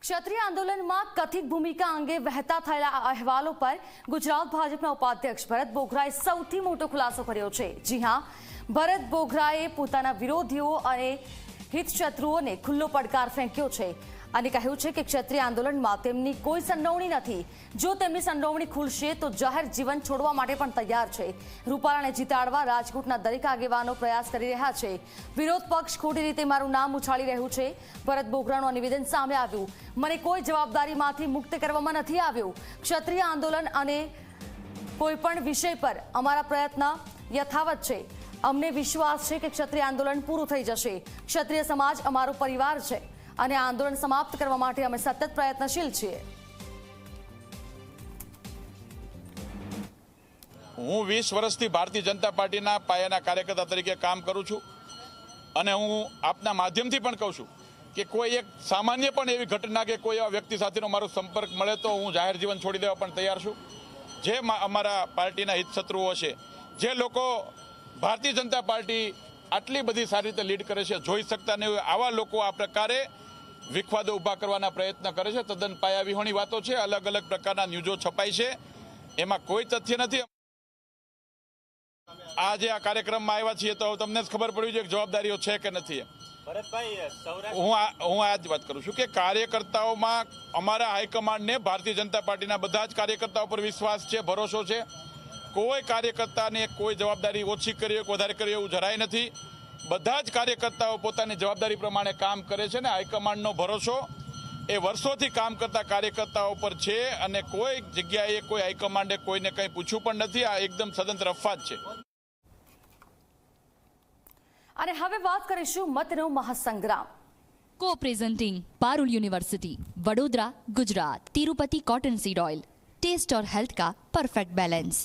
ક્ષત્રિય આંદોલનમાં કથિત ભૂમિકા અંગે વહેતા થયેલા અહેવાલો પર ગુજરાત ભાજપના ઉપાધ્યક્ષ ભરત બોઘરાએ સૌથી મોટો ખુલાસો કર્યો છે. જી હા, ભરત બોઘરાએ પોતાના વિરોધીઓ અને હિતશત્રુઓને ખુલ્લો પડકાર ફેંક્યો છે. અને કહ્યું છે કે ક્ષત્રિય આંદોલનમાં તેમની કોઈ સંડોવણી નથી. જો તેમની સંડોવણી ખુલશે, તો જાહેર જીવન છોડવા માટે પણ તૈયાર છે. રૂપાલાને જીતાડવા રાજકોટના દરેક આગેવાનો પ્રયાસ કરી રહ્યા છે. વિરોધ પક્ષ ખોટી રીતે મારું નામ ઉછાળી રહ્યું છે. ભરત બોગરાનું નિવેદન સામે આવ્યું. મને કોઈ જવાબદારીમાંથી મુક્ત કરવામાં નથી આવ્યું. ક્ષત્રિય આંદોલન અને કોઈ પણ વિષય પર અમારા પ્રયત્ન યથાવત છે. અમને વિશ્વાસ છે કે ક્ષત્રિય આંદોલન પૂરું થઈ જશે. ક્ષત્રિય સમાજ અમારો પરિવાર છે. અને આંદોલન સમાપ્ત કરવા માટે અમે સતત પ્રયત્નશીલ છીએ. હું વીસ વર્ષથી ભારતીય જનતા પાર્ટીના પાયાના કાર્યકર્તા તરીકે કામ કરું છું અને હું આપના માધ્યમથી પણ કહું છું કે કોઈ એક સામાન્ય પણ એવી ઘટના કે કોઈ એવા વ્યક્તિ સાથેનો મારો સંપર્ક મળે તો હું જાહેર જીવન છોડી દેવા પણ તૈયાર છું. જે અમારા પાર્ટીના હિતશત્રુઓ છે, જે લોકો ભારતીય જનતા પાર્ટી આટલી બધી સારી રીતે લીડ કરે છે, જોઈ શકતા નહીં આવા લોકો આ પ્રકારે વિખવાદો ઊભા કરવાના પ્રયત્ન કરે છે. તદ્દન પાયા વિહોણી વાતો છે. અલગ અલગ પ્રકારના ન્યૂઝો છપાય છે. એમાં કોઈ તથ્ય નથી. આજે આ કાર્યક્રમમાં આવ્યા છીએ તો તમને જ ખબર પડવી જોઈએ કે જવાબદારીઓ છે કે નથી. હું હું આ જ વાત કરું છું કે કાર્યકર્તાઓમાં અમારા હાઈકમાન્ડને ભારતીય જનતા પાર્ટીના બધા જ કાર્યકર્તાઓ પર વિશ્વાસ છે ભરોસો છે. કોઈ કાર્યકર્તાને કોઈ જવાબદારી ઓછી કરી વધારે કરી એવું જરાય નથી. બધા જ કાર્યકર્તાઓ પોતાની જવાબદારી પ્રમાણે કામ કરે છે ને હાઈકમાન્ડનો ભરોસો એ વર્ષોથી કામ કરતા કાર્યકર્તાઓ પર છે અને કોઈ જગ્યાએ કોઈ હાઈકમાન્ડે કોઈને કંઈ પૂછ્યું પણ નથી. આ એકદમ સદંતર અફવાદ છે. અને હવે વાત કરીશું મતનો મહાસંગ્રામ. Co presenting Parul university Vadodara Gujarat Tirupati cotton seed oil taste ઓર હેલ્થ કા પરફેક્ટ બેલેન્સ